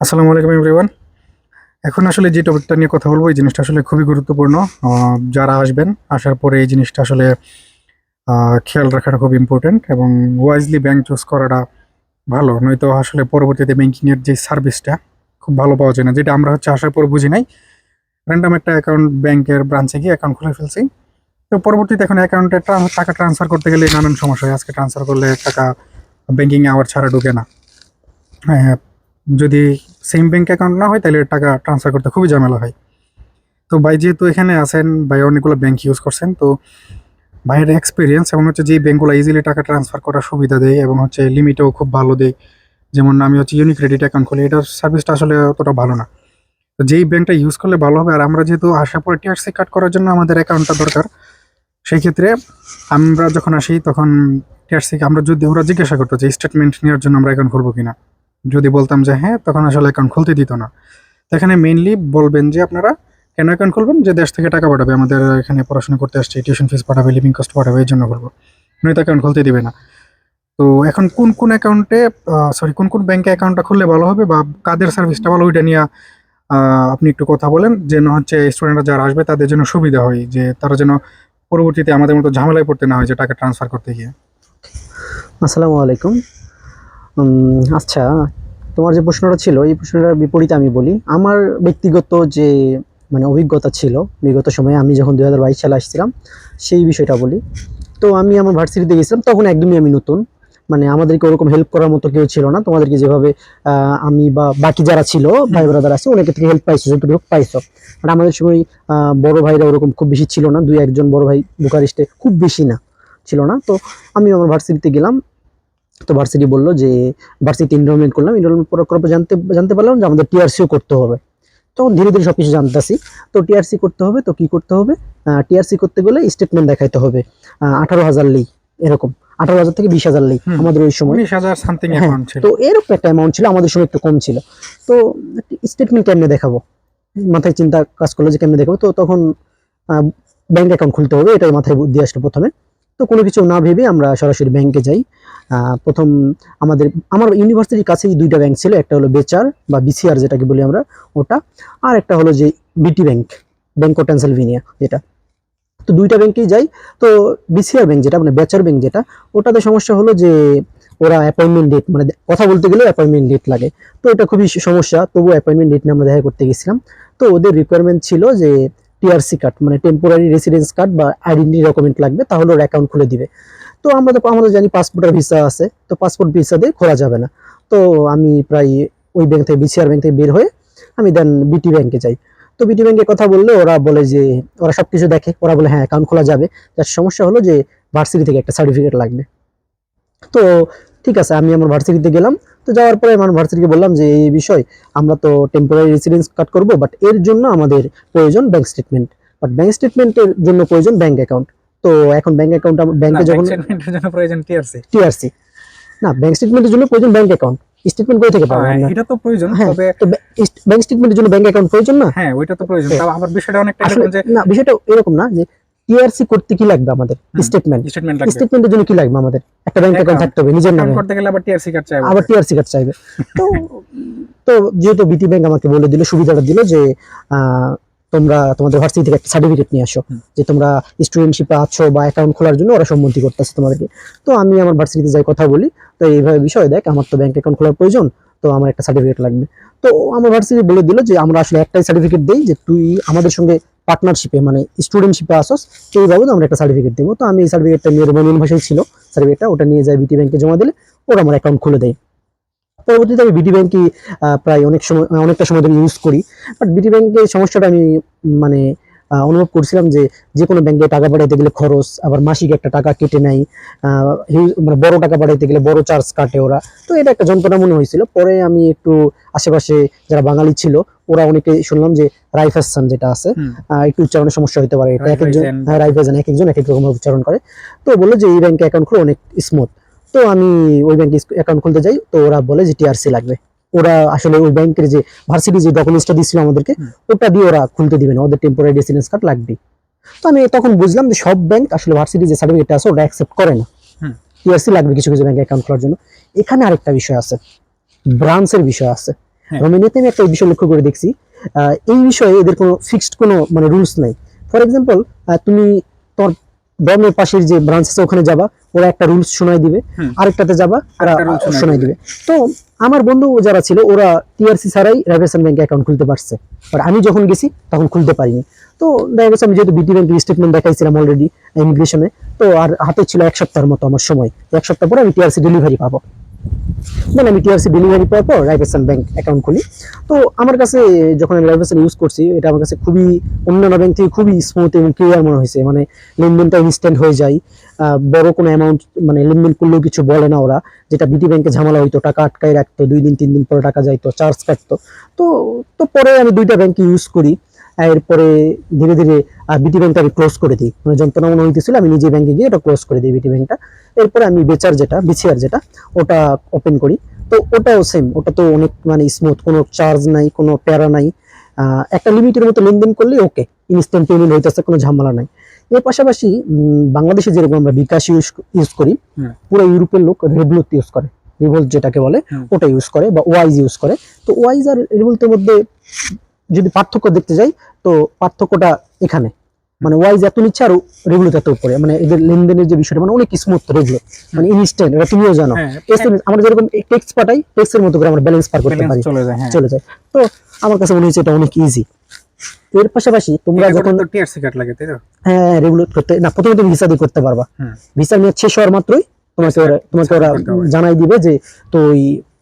আসসালামু আলাইকুম এভরিওয়ান এখন আসলে যে টপিকটা নিয়ে কথা বলব এই জিনিসটা আসলে খুবই গুরুত্বপূর্ণ। যারা আসবেন আসার পরে এই জিনিসটা আসলে খেয়াল রাখাটা খুব ইম্পর্টেন্ট এবং ওয়াইজলি ব্যাংক চুজ করাটা ভালো। নয়তো আসলে পরবর্তীতে ব্যাংকিংয়ের যে সার্ভিসটা খুব ভালো পাওয়া যায় না। যেটা আমরা হচ্ছে আসার পর বুঝি নাই। র্যান্ডাম একটা অ্যাকাউন্ট ব্যাংকের ব্রাঞ্চে গিয়ে অ্যাকাউন্ট খুলে ফেলছি। তো পরবর্তীতে এখন অ্যাকাউন্টে টাকা ট্রান্সফার করতে গেলে নানান সমস্যা হয়। আজকে ট্রান্সফার করলে টাকা ব্যাংকিংয়ে আওয়ার ছাড়া ঢুকে না। হ্যাঁ, যদি সেম ব্যাংক অ্যাকাউন্ট না হয়, তাহলে টাকা ট্রান্সফার করতে খুবই ঝামেলা হয়। তো ভাই যেহেতু এখানে আছেন, ভাই অনেকগুলো ব্যাংক ইউজ করছেন, তো ভাইয়ের এক্সপিরিয়েন্স এবং হচ্ছে যেই ব্যাঙ্কগুলো ইজিলি টাকা ট্রান্সফার করার সুবিধা দেয় এবং হচ্ছে লিমিটও খুব ভালো দেয়, যেমন আমি হচ্ছে ইউনিক ক্রেডিট অ্যাকাউন্ট খুলি, এটার সার্ভিসটা আসলে অতটা ভালো না। তো যেই ব্যাংকটা ইউজ করলে ভালো হবে, আর আমরা যেহেতু আসার পরে টিআরসি কাট করার জন্য আমাদের অ্যাকাউন্টটা দরকার, সেই ক্ষেত্রে আমরা যখন আসি, তখন টিআরসি আমরা যদি ওরা জিজ্ঞাসা করতো যে স্টেটমেন্ট নেওয়ার জন্য আমরা অ্যাকাউন্ট খুলবো কিনা। যদি বলতাম যে হ্যাঁ তখন আসলে অ্যাকাউন্ট খুলতে দিত না। এখানে মেইনলি বলবেন যে আপনারা কেন অ্যাকাউন্ট খুলবেন? যে দেশ থেকে টাকা পাঠাবে। আমাদের এখানে পড়াশোনা করতে আসছে টিউশন ফিস পাঠাবে লিভিং কস্ট পাঠাবে, এই জন্য খুলবো নয়তো অ্যাকাউন্ট খুলতে দিবে না। তো এখন কোন কোন অ্যাকাউন্টে সরি কোন কোন ব্যাংকে অ্যাকাউন্টটা খুললে ভালো হবে বা কাদের সার্ভিসটা ভালো, ওইটা নিয়ে আপনি একটু কথা বলেন। যেন হচ্ছে স্টুডেন্টরা যারা আসবে, তাদের জন্য সুবিধা হয়, যে তারা যেন পরবর্তীতে আমাদের মতো ঝামেলায় পড়তে না হয়, যে টাকা ট্রান্সফার করতে গিয়ে। আসসালামু আলাইকুম। আচ্ছা তোমার যে প্রশ্নটা ছিল এই প্রশ্নটার বিপরীতে আমি বলি আমার ব্যক্তিগত যে মানে অভিজ্ঞতা ছিল বিগত সময়ে আমি যখন দু হাজার বাইশ সালে আসছিলাম সেই বিষয়টা বলি। তো আমি আমার ভার্সিটিতে গেছিলাম তখন একদমই আমি নতুন। মানে আমাদেরকে ওরকম হেল্প করার মতো কেউ ছিল না। তোমাদেরকে যেভাবে আমি বা বাকি যারা ছিল ভাই ব্রাদার আছে অনেকের থেকে হেল্প পাইছো যতটুকু পাইছো। আর আমাদের সময় বড় ভাইরা ওরকম খুব বেশি ছিল না। দুই একজন বড় ভাই বুকারিস্টে খুব বেশি না ছিল না। তো আমি আমার ভার্সিটিতে গেলাম। তো ভার্সিটি বলল যে ভার্সিটি এনরোলমেন্ট করলাম এনরোলমেন্ট করার পর জানতে জানতে পারলাম যে আমাদের টিআরসিও করতে হবে। তখন ধীরে ধীরে সব কিছু জানতেছি। তো টিআরসি করতে হবে তো কি করতে হবে? টিআরসি করতে গেলে স্টেটমেন্ট দেখাইতে হবে। আঠারো হাজার লেই এরকম। আঠারো হাজার থেকে বিশ হাজার হুম। আমাদের ওই সময়। উনিশ হাজার সামথিং হ্যাঁ, তো এরকম একটা অ্যামাউন্ট ছিল আমাদের সময় একটু কম ছিল। তো স্টেটমেন্ট কেমনে দেখাবো? মাথায় চিন্তা কাজ করল যে কেমনে দেখাবো? তো তখন ব্যাংক অ্যাকাউন্ট খুলতে হবে এটাই মাথায় বুদ্ধি আসলো প্রথমে। তো কোনো কিছু না ভেবে আমরা সরাসরি ব্যাংকে যাই। প্রথম আমাদের, আমার ইউনিভার্সিটির কাছেই দুইটা ব্যাংক ছিল, একটা হলো বেচার বা বিসিআর যেটাকে বলি আমরা ওটা, আর একটা হলো যে বিটি ব্যাংক ব্যাংক অফ পেনসিলভেনিয়া যেটা। তো দুইটা ব্যাংকেই যাই। তো বিসিআর ব্যাংক যেটা মানে বেচার ব্যাংক যেটা, ওটাতে সমস্যা হলো যে ওরা অ্যাপয়েন্টমেন্ট ডেট মানে কথা বলতে গেলে অ্যাপয়েন্টমেন্ট ডেট লাগে। তো এটা খুবই সমস্যা তবু অ্যাপয়েন্টমেন্ট ডেট নিয়ে আমরা দেখা করতে গেছিলাম। তো ওদের রিকোয়ারমেন্ট ছিল যে টিআরসি কার্ড মানে টেম্পোরারি রেসিডেন্স কার্ড বা আইডেন্টি ডকুমেন্ট লাগবে, তাহলে ওরা অ্যাকাউন্ট খুলে দিবে। তো আমরা তো আমরা জানি পাসপোর্টের ভিসা আছে, তো পাসপোর্ট ভিসা দিয়ে খোলা যাবে না। তো আমি প্রায় ওই ব্যাংক থেকে বিসিআর ব্যাংক থেকে বের হয়ে আমি দেন বিটি ব্যাংকে যাই। তো বিটি ব্যাংকের কথা বললে ওরা বলে যে, ওরা সব কিছু দেখে, ওরা বলে হ্যাঁ অ্যাকাউন্ট খোলা যাবে। যার সমস্যা হলো যে ভার্সিটি থেকে একটা সার্টিফিকেট লাগবে। তো ঠিক আছে, আমি আমার ভার্সিটিতে গেলাম। তো যাওয়ার পরে আমার ভার্সিটিকে বললাম যে এই বিষয় আমরা তো টেম্পোরারি রেসিডেন্স কার্ড করব বাট এর জন্য আমাদের প্রয়োজন ব্যাংক স্টেটমেন্ট বাট ব্যাংক স্টেটমেন্টের জন্য প্রয়োজন ব্যাংক অ্যাকাউন্ট তো এখন ব্যাংক অ্যাকাউন্ট ব্যাংকে যখন স্টেটমেন্টের জন্য প্রয়োজন টিআরসি টিআরসি না ব্যাংক স্টেটমেন্টের জন্য প্রয়োজন ব্যাংক অ্যাকাউন্ট স্টেটমেন্ট কোথা থেকে পাবো আমরা? এটা তো প্রয়োজন হ্যাঁ তবে ব্যাংক স্টেটমেন্টের জন্য ব্যাংক অ্যাকাউন্ট প্রয়োজন না? হ্যাঁ ওইটা তো প্রয়োজন। হ্যাঁ। তাও আবার বিষয়টা অনেকটা এরকম যে না বিষয়টা এরকম না যে টিআরসি করতে কি লাগবে আমাদের? স্টেটমেন্ট স্টেটমেন্ট স্টেটমেন্টের জন্য কি লাগবে আমাদের? একটা ব্যাংক অ্যাকাউন্ট থাকতে হবে নিজের নামে। করতে গেলে আবার টিআরসি কার্ড চাইবে। আবার টিআরসি কার্ড চাইবে। তো তো যেহেতু বিটি ব্যাংক আমাকে বলে দিল সুবিধাটা দিল যে তোমরা তোমাদের ভার্সিটি থেকে একটা সার্টিফিকেট নিয়ে আসো যে তোমরা স্টুডেন্টশিপে আছো বা অ্যাকাউন্ট খোলার জন্য ওরা সম্মতি করতেছে তোমাদেরকে। তো আমি আমার ভার্সিটিতে যাই কথা বলি তো এইভাবে বিষয় দেখ আমার তো ব্যাংক অ্যাকাউন্ট খোলার প্রয়োজন তো আমার একটা সার্টিফিকেট লাগবে। তো আমার ভার্সিটি বলে দিল যে আমরা আসলে একটাই সার্টিফিকেট দিই যে তুই আমাদের সঙ্গে পার্টনারশিপে মানে স্টুডেন্টশিপে আসস সেই বাবদ আমরা একটা সার্টিফিকেট দেবো। তো আমি এই সার্টিফিকেটটা নিয়ে রোমান ভাষায় ছিল। সার্টিফিকেটটা ওটা নিয়ে যাই বিটি ব্যাংকে জমা দিলে, ওরা আমার অ্যাকাউন্ট খুলে দেয়। পরবর্তীতে আমি বিটি ব্যাংকই প্রায় অনেক সময় অনেকটা সময় ধরে ইউজ করি। বাট বিটি ব্যাংকের সমস্যাটা আমি মানে অনুভব করছিলাম যে যে কোনো ব্যাংকে টাকা পাঠাইতে গেলে খরচ আবার মাসিক একটা টাকা কেটে নেয়। মানে বড় টাকা পাঠাইতে গেলে বড় চার্জ কাটে ওরা। তো এটা একটা যন্ত্রণা মনে হয়েছিল। পরে আমি একটু আশেপাশে যারা বাঙালি ছিল ওরা অনেকে শুনলাম যে রাইফাসান যেটা আছে একটু উচ্চারণের সমস্যা হতে পারে। এটা এক একজন। হ্যাঁ রাইফাসান এক একজন এক এক রকমের উচ্চারণ করে। তো বলল যে এই ব্যাংকে অ্যাকাউন্ট খুলে অনেক স্মুথ তো আমি ওই ব্যাংকে অ্যাকাউন্ট খুলতে যাই তো ওরা বলে যে টিআরসি লাগবে। ওরা আসলে ওই ব্যাংকের যে ভার্সিটি যে ডকুমেন্টসটা দিয়েছিল আমাদেরকে ওটা দিয়ে ওরা খুলতে দিবে না ওদের টেম্পোরারি রেসিডেন্স কার্ড লাগবে তো আমি তখন বুঝলাম যে সব ব্যাংক আসলে ভার্সিটি যে সার্টিফিকেট আছে ওটা অ্যাকসেপ্ট করে না। টিআরসি লাগবে কিছু কিছু ব্যাংকে অ্যাকাউন্ট খোলার জন্য। এখানে আরেকটা বিষয় আছে ব্রাঞ্চের বিষয় আছে। হ্যাঁ। রোমেনিয়াতে আমি একটা বিষয় লক্ষ্য করে দেখছি এই বিষয়ে এদের কোনো ফিক্সড কোনো মানে রুলস নাই। ফর এক্সাম্পল তুমি তোমার ডর্মের পাশের যে ব্রাঞ্চ আছে ওখানে যাবা ওরা একটা রুলস শোনাই দিবে আরেকটাতে যাবা ওরা শোনায় শোনাই দিবে। তো আমার বন্ধু যারা ছিল ওরা টিআরসি ছাড়াই রাইভেশন ব্যাংকে অ্যাকাউন্ট খুলতে পারছে। আর আমি যখন গেছি তখন খুলতে পারিনি। তো দেখা গেছে আমি যেহেতু বিটি ব্যাংকের স্টেটমেন্ট দেখাইছিলাম অলরেডি ইমিগ্রেশনে তো আর হাতে ছিল এক সপ্তাহের মতো আমার সময়। এক সপ্তাহ পরে আমি টিআরসি ডেলিভারি পাবো। দেন আমি টিআরসি ডেলিভারি পাওয়ার পর রাইভেশন ব্যাংক অ্যাকাউন্ট খুলি। তো আমার কাছে যখন আমি রাইভেশন ইউজ করছি, এটা আমার কাছে খুবই অন্যান্য ব্যাংক থেকে খুবই স্মুথ এবং ক্লিয়ার মনে হয়েছে। মানে লেনদেনটা ইনস্ট্যান্ট হয়ে যায়। বড় কোনো অ্যামাউন্ট মানে লেনদেন করলেও কিছু বলে না ওরা। যেটা বিটি ব্যাংকে ঝামেলা হইতো, টাকা আটকায় রাখতো, দুই দিন, তিন দিন পরে টাকা যাইতো চার্জ কাটতো। তো তো পরে আমি দুইটা ব্যাংক ইউজ করি। এরপরে ধীরে ধীরে বিটি ব্যাংকটা আমি ক্লোজ করে দিই। মানে যন্ত্রণা মনে হইতেছিল, আমি নিজে ব্যাংকে গিয়ে এটা ক্লোজ করে দিই বিটি ব্যাংকটা এরপরে আমি বেচার যেটা বিছিয়ার যেটা ওটা ওপেন করি। তো ওটাও সেম ওটা তো অনেক মানে স্মুথ কোনো চার্জ নাই কোনো প্যারা নাই। একটা লিমিটের মতো লেনদেন করলে ওকে ইনস্ট্যান্ট পেমেন্ট হইতেছে কোনো ঝামেলা নাই। এর পাশাপাশি বাংলাদেশে যেরকম আমরা বিকাশ ইউজ ইউজ করি পুরো ইউরোপের লোক রেভলুট ইউজ করে। রিভোল্ট যেটাকে বলে ওটা ইউজ করে বা ওয়াইজ ইউজ করে। তো ওয়াইজ আর রিভোল্টের মধ্যে যদি পার্থক্য দেখতে যাই তো পার্থক্যটা এখানে। মানে ওয়াইজ এত নিচ্ছে আর রেগুলোট এত উপরে। মানে এদের লেনদেনের যে বিষয়টা মানে অনেক স্মুথ রেগুলো মানে ইনস্ট্যান্ট এটা তুমিও জানো। হ্যাঁ SMS আমরা যেরকম টেক্সট পাঠাই টেক্সটের মতো করে আমরা ব্যালেন্স পার করতে পারি। চলে যায় হ্যাঁ। চলে যায়। তো আমার কাছে মনে হয়েছে এটা অনেক ইজি এর পাশাপাশি তোমরা যখন টিআরসি কার্ড লাগে তাই তো? হ্যাঁ রেগুলেট করতে না প্রথমে তুমি ভিসা দিয়ে করতে পারবা। ভিসা নিয়ে শেষ হওয়ার মাত্রই তোমাকে ওরা তোমাকে ওরা জানাই দিবে যে তো ওই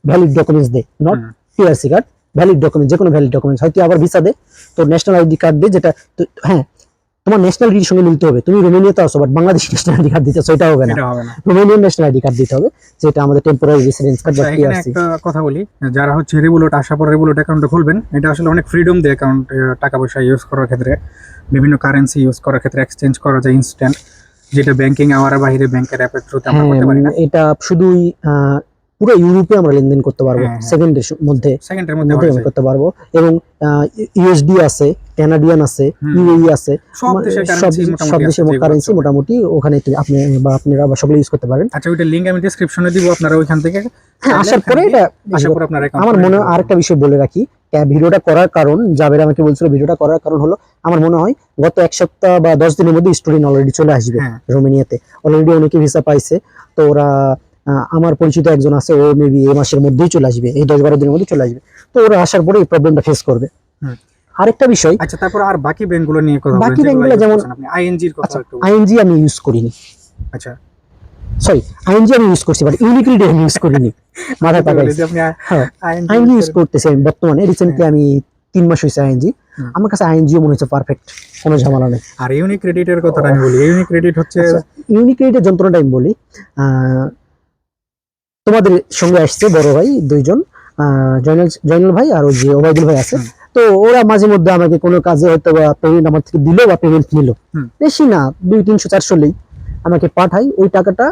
valid documents they not. TRC card valid document যে কোনো ভ্যালিড ডকুমেন্টস হয়তো আবার ভিসা দে তো ন্যাশনাল আইডি কার্ড দে যেটা হ্যাঁ তোমার ন্যাশনাল আইডির সঙ্গে মিলতে হবে। তুমি রোমেনিয়াতে আসো but Bangladesh national ID card দিতে সেটা হবে না। এটা হবে না। রোমেনিয়ান ন্যাশনাল আইডি কার্ড দিতে হবে যেটা আমাদের টেম্পোরারি রেসিডেন্স কার্ড বা আচ্ছা, টিআরসি একটা কথা বলি যারা হচ্ছে রেগুলোট আসার পর রেগুলোট অ্যাকাউন্টে খুলবেন এটা আসলে অনেক ফ্রিডম দেয় অ্যাকাউন্ট টাকা পয়সা ইউজ করার ক্ষেত্রে বিভিন্ন কারেন্সি ইউজ করার ক্ষেত্রে এক্সচেঞ্জ করা যায় ইনস্ট্যান্ট যেটা ব্যাংকিং আওয়ার বাইরে ব্যাংকের অ্যাপের থ্রুতে আমরা করতে পারি না। হ্যাঁ এটা শুধুই পুরো ইউরোপে আমরা লেনদেন করতে পারব হ্যাঁ, হ্যাঁ। সেকেন্ডের মধ্যে সেকেন্ডের মধ্যে হয়ে। করতে পারব এবং ইউএসডি আছে কানাডিয়ান আছে। ইউএই আছে সব সব কারেন্সি দেশ- মোটামুটি ওখানে আপনি বা আপনারা বা সকলে ইউজ করতে পারেন আচ্ছা ওইটা লিংক আমি ডেসক্রিপশনে দিব আপনারা ওইখান থেকে হ্যাঁ আসার পরে এটা আসার পর আপনার আমার মনে হয় আরেকটা বিষয় বলে রাখি ভিডিওটা করার কারণ জাবের আমাকে বলছিল ভিডিওটা করার কারণ হলো আমার মনে হয় গত এক সপ্তাহ বা দশ দিনের মধ্যে স্টুডেন্ট অলরেডি চলে আসবে হ্যাঁ রোমেনিয়াতে অলরেডি অনেকে ভিসা পাইছে তো ওরা আমার পরিচিত একজন আছে ও মেবি এই মাসের মধ্যেই চলে আসবে এই দশ বারো দিনের মধ্যে চলে আসবে। তো ওরা আসার পরে এই প্রবলেমটা ফেস করবে। আরেকটা বিষয় আচ্ছা তারপর আর বাকি ব্যাংকগুলো নিয়ে কথা বাকি ব্যাংকগুলো যেমন- আইএনজির কথা আচ্ছা একটু আইএনজি আমি ইউজ করিনি। আচ্ছা। সরি আইএনজি আমি ইউজ করছি বাট ইউনিক্রিডি আমি ইউজ করিনি। হ্যাঁ ING আইএনজি ইউজ। করতেছি আমি বর্তমানে। রিসেন্টলি আমি তিন মাস হয়েছে আইএনজি আমার কাছে আইএনজিও মনে হচ্ছে পারফেক্ট কোনো ঝামেলা নেই। আর ইউনিক ক্রেডিটের কথাটা আমি বলি ইউনিক ক্রেডিট হচ্ছে ইউনিক্রেডিটের যন্ত্রণাটা আমি বলি তোমাদের সঙ্গে আসছে বড় ভাই দুইজন জয়নাল জয়নাল ভাই আর ওই যে ওবায়দুল ভাই আছে। তো ওরা মাঝে মধ্যে আমাকে কোনো কাজে হয়তো বা পেমেন্ট আমার থেকে দিলো বা পেমেন্ট নিল। বেশি না দুই তিনশো চারশো লেই আমাকে পাঠাই ওই টাকাটা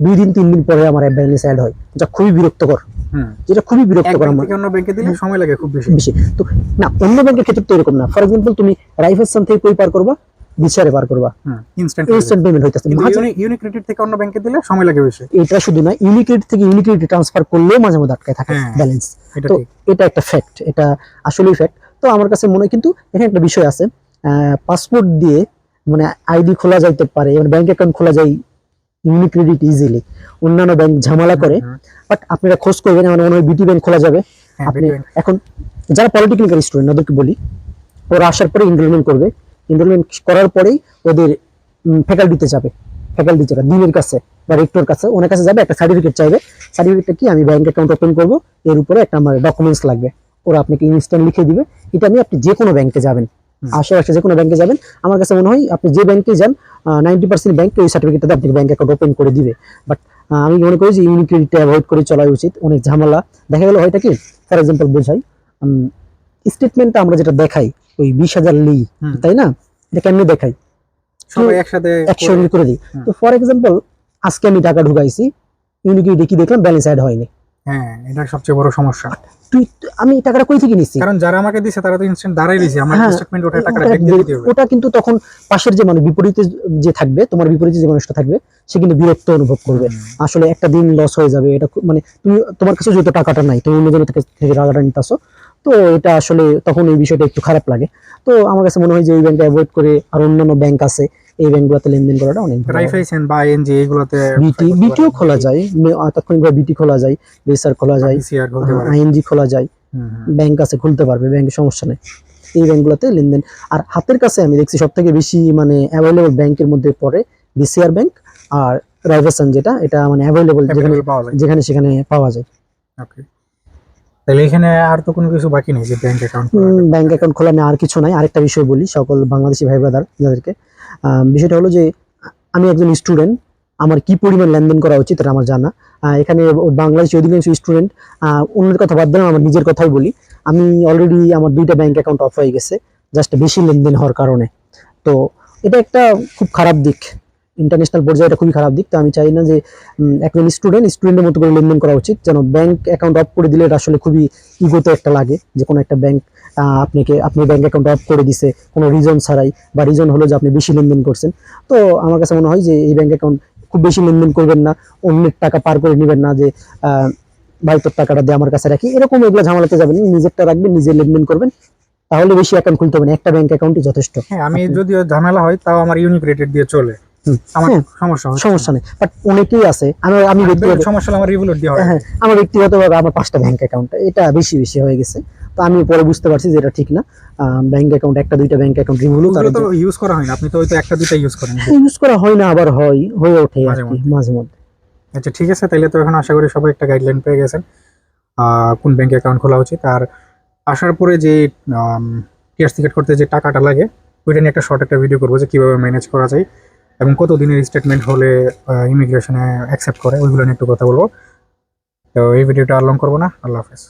দুই দিন তিন দিন পরে আমার ব্যালেন্স অ্যাড হয় যা খুবই বিরক্তকর। যেটা খুবই বিরক্তকর আমার। অন্য ব্যাংকে দিলে সময় লাগে খুব বেশি। বেশি। তো না অন্য ব্যাংকের ক্ষেত্রে তো এরকম না। ফর এক্সাম্পল তুমি রাইফেলসান থেকে কই পার করবা? বিচারে পার করবা। ইনস্ট্যান্ট ইনস্ট্যান্ট পেমেন্ট হইতেছে। ইউনিক ক্রেডিট থেকে অন্য ব্যাংকে দিলে সময় লাগে বেশি। এটা শুধু না ইউনিক্রেডিট থেকে ইউনিক্রেডিট ট্রান্সফার করলেও মাঝে মধ্যে থাকে হ্যাঁ। ব্যালেন্স তো এটা একটা ফ্যাক্ট এটা আসলেই ফ্যাক্ট তো আমার কাছে মনে হয় কিন্তু এখানে একটা বিষয় আছে পাসপোর্ট দিয়ে মানে আইডি খোলা যাইতে পারে মানে ব্যাংক অ্যাকাউন্ট খোলা যায় ইউনিক্রেডিট ইজিলি অন্যান্য ব্যাংক ঝামেলা করে বাট আপনারা খোঁজ করবেন আমার মনে হয় বিটি ব্যাংক খোলা যাবে। হ্যাঁ, আপনি এখন যারা পলিটিক্যাল স্টুডেন্ট ওদেরকে বলি ওরা আসার পরে এনরোলমেন্ট করবে। এনরোলমেন্ট করার পরেই ওদের ফ্যাকাল্টিতে যাবে। ফ্যাকাল্টি যেটা দিনের কাছে বা রেক্টর কাছে ওনার কাছে যাবে একটা সার্টিফিকেট চাইবে। সার্টিফিকেটটা কি? আমি ব্যাংক অ্যাকাউন্ট ওপেন করব। এর উপরে একটা আমার ডকুমেন্টস লাগবে। ওরা আপনাকে ইনস্ট্যান্ট লিখে দিবে। এটা নিয়ে আপনি যে কোনো ব্যাংকে যাবেন। আশেপাশে যে কোনো ব্যাংকে যাবেন। আমার কাছে মনে হয় আপনি যে ব্যাংকে যান নাইনটি পার্সেন্ট ব্যাংক ওই সার্টিফিকেটটাতে আপনাকে ব্যাংক অ্যাকাউন্ট ওপেন করে দিবে। বাট আমি মনে করি যে ইউনিক্রেডিটটা অ্যাভয়েড করে চলা উচিত। অনেক ঝামেলা। দেখা গেল হয়টা কি? ফর এক্সাম্পল বোঝাই স্টেটমেন্টটা আমরা যেটা দেখাই ওই বিশ হাজার লি তাই না? এটা কেমনি দেখাই? সবাই একসাথে একশো করে- দিই। তো ফর এক্সাম্পল আজকে আমি টাকা ঢুকাইছি ইউনিক্রেডিটে কি দেখলাম? ব্যালেন্স অ্যাড হয়নি। হ্যাঁ এটা সবচেয়ে বড় সমস্যা। তুই আমি টাকাটা কই থেকে কারণ যারা আমাকে দিছে তারা তো ইনস্ট্যান্ট দাঁড়াই দিছে আমার হ্যাঁ, স্টেটমেন্ট ওটা টাকাটা ওটা ব্যাক দিয়ে দিতে হবে। ওটা কিন্তু তখন পাশের যে মানে বিপরীতে যে থাকবে তোমার বিপরীতে যে মানুষটা থাকবে সে কিন্তু বিরক্ত অনুভব করবে। আসলে একটা দিন লস হয়ে যাবে। এটা মানে তুমি তোমার কাছে যেহেতু টাকাটা নাই তুমি অন্যজনের থেকে থেকে টাকাটা নিতেছো তো এটা আসলে তখন এই বিষয়টা একটু খারাপ লাগে। তো আমার কাছে মনে হয় যে এই ব্যাংকটা অ্যাভয়েড করে আর অন্যান্য ব্যাংক আছে এই ব্যাংকগুলোতে লেনদেন করাটা অনেক রাইফাইসেন বা এনজি এগুলোতে বিটি বিটিও খোলা যায়। তাৎক্ষণিকভাবে বিটি খোলা যায় বেসার খোলা যায় আইএনজি খোলা যায়। ব্যাংক আছে খুলতে পারবে ব্যাংকের সমস্যা নেই। এই ব্যাংকগুলোতে লেনদেন। আর হাতের কাছে আমি দেখছি সব থেকে বেশি মানে অ্যাভেলেবল ব্যাংকের মধ্যে পড়ে বিসিআর ব্যাংক আর রাইভারসান যেটা এটা মানে অ্যাভেলেবল যেখানে পাওয়া যায়। যেখানে সেখানে পাওয়া যায়। ওকে তাহলে এখানে আর তো কোনো কিছু বাকি নেই যে ব্যাংক অ্যাকাউন্ট ব্যাংক অ্যাকাউন্ট খোলা নিয়ে আর কিছু নাই। আরেকটা বিষয় বলি সকল বাংলাদেশি ভাই ব্রাদার যাদেরকে। বিষয়টা হলো যে আমি একজন স্টুডেন্ট আমার কি পরিমাণ লেনদেন করা উচিত এটা আমার জানা। এখানে বাংলাদেশি অধিকাংশ স্টুডেন্ট অন্যের কথা বাদ দিলাম আমার নিজের কথাই বলি। আমি অলরেডি আমার দুইটা ব্যাংক অ্যাকাউন্ট অফ হয়ে গেছে জাস্ট বেশি লেনদেন হওয়ার কারণে। তো এটা একটা খুব খারাপ দিক। ইন্টারন্যাশনাল পর্যায়ে এটা খুবই খারাপ দিক। তো আমি চাই না যে একজন স্টুডেন্ট স্টুডেন্টের মতো করে লেনদেন করা উচিত। যেন ব্যাংক অ্যাকাউন্ট অফ করে দিলে এটা আসলে খুবই ইগোতে একটা লাগে। যে কোনো একটা ব্যাংক আপনাকে আপনি ব্যাংক অ্যাকাউন্ট অফ করে দিছে, কোনো রিজন ছাড়াই। বা রিজন হলো যে আপনি বেশি লেনদেন করছেন। তো আমার কাছে মনে হয় যে এই ব্যাংক অ্যাকাউন্ট খুব বেশি লেনদেন করবেন না, অন্যের টাকা পার করে নেবেন না যে তোর টাকাটা দিয়ে আমার কাছে রাখি। এরকম এগুলো ঝামেলাতে যাবেন। নিজেরটা রাখবেন, নিজে লেনদেন করবেন। তাহলে বেশি অ্যাকাউন্ট খুলতে হবে না, একটা ব্যাংক অ্যাকাউন্টই যথেষ্ট। হ্যাঁ আমি যদিও ঝামেলা হয়, তাও আমার ইউনিক রেটেড দিয়ে চলে। সমস্যা সমস্যা নেই। বাট অনেকেই আছে। আমি আমি ব্যক্তিগত সমস্যা আমার রিভুলেট হ্যাঁ। আমার ব্যক্তিগতভাবে আমার পাঁচটা ব্যাংক অ্যাকাউন্ট এটা বেশি বেশি হয়ে গেছে। তো আমি পরে বুঝতে পারছি যে এটা ঠিক না। ব্যাংক অ্যাকাউন্ট একটা দুইটা ব্যাংক অ্যাকাউন্ট তার তো ইউজ করা হয় না। আপনি তো ওই তো একটা দুইটা ইউজ করেন। ইউজ করা হয় না আবার হয় হয়ে ওঠে মাঝে মধ্যে। আচ্ছা ঠিক আছে তাহলে তো এখন আশা করি সবাই একটা গাইডলাইন পেয়ে গেছেন কোন ব্যাংক অ্যাকাউন্ট খোলা উচিত। আর আসার পরে যে টিয়ার টিকেট করতে যে টাকাটা লাগে ওইটা নিয়ে একটা শর্ট একটা ভিডিও করব যে কীভাবে ম্যানেজ করা যায়। এবং কত দিনের স্টেটমেন্ট হলে ইমিগ্রেশনে অ্যাকসেপ্ট করে, ওইগুলো নিয়ে একটু কথা বলব। তো এই ভিডিওটা আর লং করব না। আল্লাহ হাফেজ।